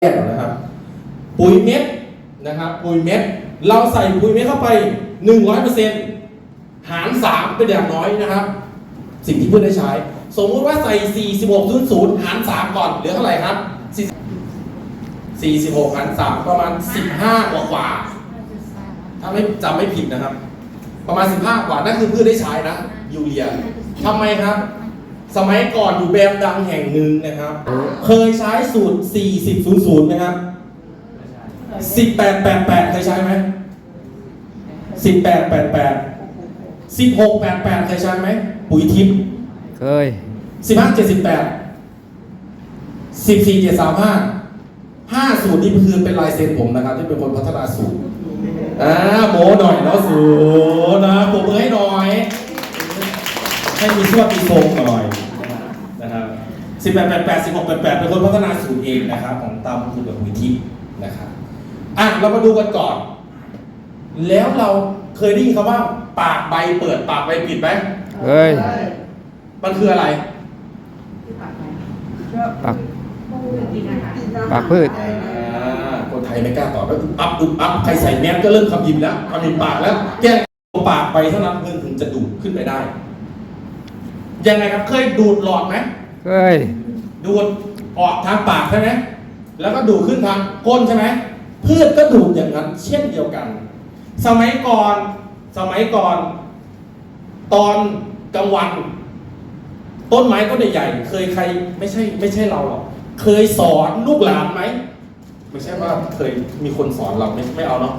แยกก่อนะครับปุ๋ยเม็ดนะครับปุ๋ยเม็ดเราใส่ปุ๋ยเม็ดเข้าไป 100%หาร 3 เป็นอย่างน้อยนะครับ สิ่งที่เพื่อนได้ใช้ สมมุติว่าใส่ 4600 หาร 3 ก่อนเหลือเท่าไหร่ครับ 46 หาร 3 ประมาณ 15 กว่ากว่า ถ้าไม่จำไม่ผิดนะครับ ประมาณ 15 กว่านั่นคือเพื่อนได้ใช้นะยูเรียทำไมครับ สมัยก่อนอยู่แบรนด์ดังแห่งหนึ่งนะครับ เคยใช้สูตร 4000ไหมครับ 1888 เคยใช้ไหม 1888 1688 เคยใช้ไหม ปุ๋ยทิพย์เคย 1578 14735 5 สูตรนี่คือเป็นลายเซ็นผมนะครับ ที่เป็นคนพัฒนาสูตรอ่าโมหน่อยเนาะสูตรนะ ให้มีชื่อว่าปีทรงหน่อยนะครับสิบแปดแปดแปดสิบหกแปดแปดเป็นคนพัฒนาสูตรเองนะครับ ของตามสูตรแบบมือทิพย์นะครับอะเรามาดูกันก่อน แล้วเราเคยได้ยินคำว่า ปากใบเปิดปากใบปิดไหมเคยมันคืออะไรปักปากพืชอ่าคนไทยไม่กล้าตอบแล้วอึบอับอึบอับใครใส่แมสก็เริ่มคำยิมแล้วคำยิมปากแล้ว แก้ปากไปเท่านั้นเพื่อนถึงจะดูดขึ้นไปได้ ยังไงครับเคยดูดหลอดไหมเคยดูดออกทางปากใช่ไหมแล้วก็ดูดขึ้นทางก้นใช่ไหมพืชก็ดูดอย่างนั้น เช่นเดียวกัน สมัยก่อนสมัยก่อน ตอนกลางวัน ต้นไม้ต้นใหญ่ๆเคยใครไม่ใช่ไม่ใช่เราหรอกเคยสอนลูกหลานไหมไม่ใช่ว่าเคยมีคนสอนเราไม่ไม่เอาเนาะ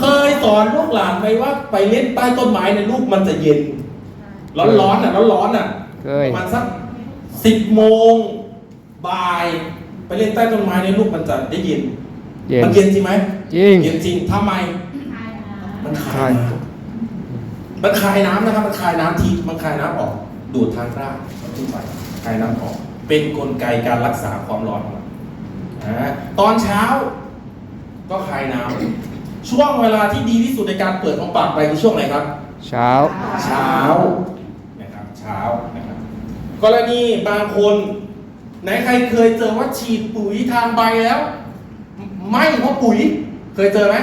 เคยสอนลูกหลานไหมว่า ไปเล่นใต้ต้นไม้ในยลูกมันจะเย็น ร้อนๆอะร้อนๆอะเคปยระมาณสักสิบโมงบ่าย ไปเล่นใต้ต้นไม้ในยลูกมันจะได้เย็นเย็นมันเย็นจริงไหมจริงเย็นจริงทำไม มันคายน้ำมันคายน้ำนะครับ มันคายน้ำทีมันคายน้ำออก ดูดทางรากขึ้นไปคายน้ำออก เป็นกลไกการรักษาความร้อนของมันนะตอนเช้า ก็คายน้ำช่วงเวลาที่ดีที่สุดในการเปิดของปากไปคือช่วงไหนครับ เช้า เช้านะครับเช้านะครับ กรณีบางคนไหนใครเคยเจอว่าฉีดปุ๋ยทางใบแล้ว ไม่เพราะปุ๋ยเคยเจอไหม